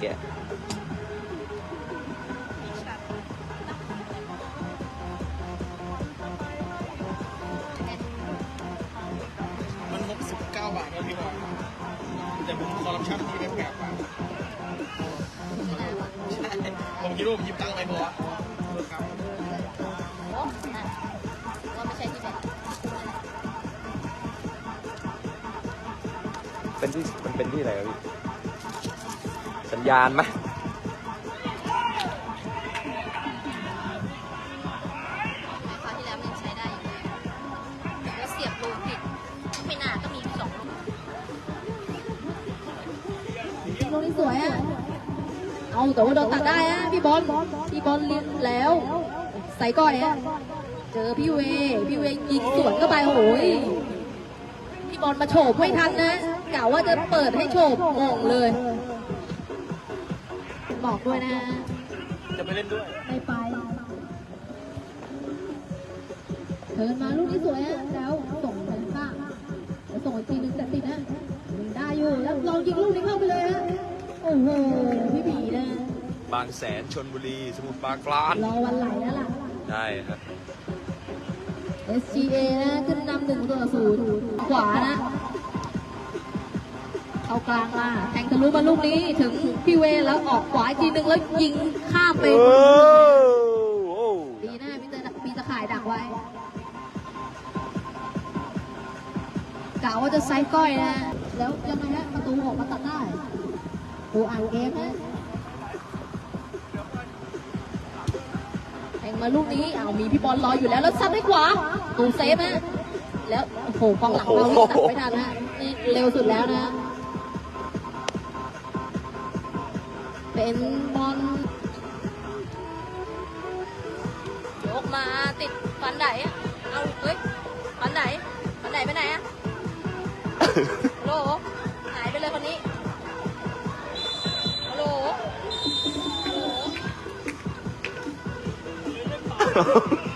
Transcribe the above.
แกมันหกสิบเก้าบาทนะพี่บอลแต่ผมคอร์รัปชันที่ได้แปดบาทใช่ผมคิดว่าผมหยิบตังค์ไปบอกครับว่าไม่ใช่ที่แบบเป็นที่มันเป็นที่อะไรครับพี่ สัญญาณไหมคราวที่แล้วมันยังใช้ได้อยู่เลยแล้วเสียบรูผิด ไม่น่าก็มีสองรู ลูกนี้สวยอะ เอาแต่ว่าโดนตัดได้อะพี่บอล พี่บอลเลี้ยงแล้ว ใส่ก้อยอะเจอพี่เว พี่เวยิงสวนเข้าไปโอ้ยพี่บอลมาโฉบไม่ทันนะกะว่าจะเปิดให้โฉบงงเลย บอกด้วยนะ จะไปเล่นด้วยไม่ไปเดินมาลูกนี้สวยอะแล้วส่งไปข้างแล้วส่งอีกทีนึงแต่ติดนะยังได้อยู่แล้วลองยิงลูกนี้เข้าไปเลยฮะโอ้โหพี่บีนะบางแสนชนบุรี สมุทรปราการรอวันไหลแล้วล่ะใช่ครับ SGA นะขึ้นนำหนึ่งตัวศูนย์ขวานะ เข้ากลางมาแทงทะลุมาลูกนี้ถึงพี่เวแล้วออกขวาอีกทีนึงแล้วยิงข้ามไปโอ้โหดีนะพี่เตอร์มีตะข่ายดักไว้กะว่าจะไซส์ก้อยนะ แล้วยังไงฮะประตูออกมาตัดได้ดูอ่านเกมนะแทงมาลูกนี้เอามีพี่บอลรออยู่แล้วแล้วซัดด้วยขวาตูเซฟนะแล้วโอ้โหกองหลังเรานี่ตัดไม่ทันนะนี่เร็วสุดแล้วนะ เป็นบอลยกมาติดฟันไหนอะเอาเฮ้ยฟันไหนฟันไหนไปไหนอะฮัลโหลหายไปเลยคนนี้ฮัลโหลฮัลโหล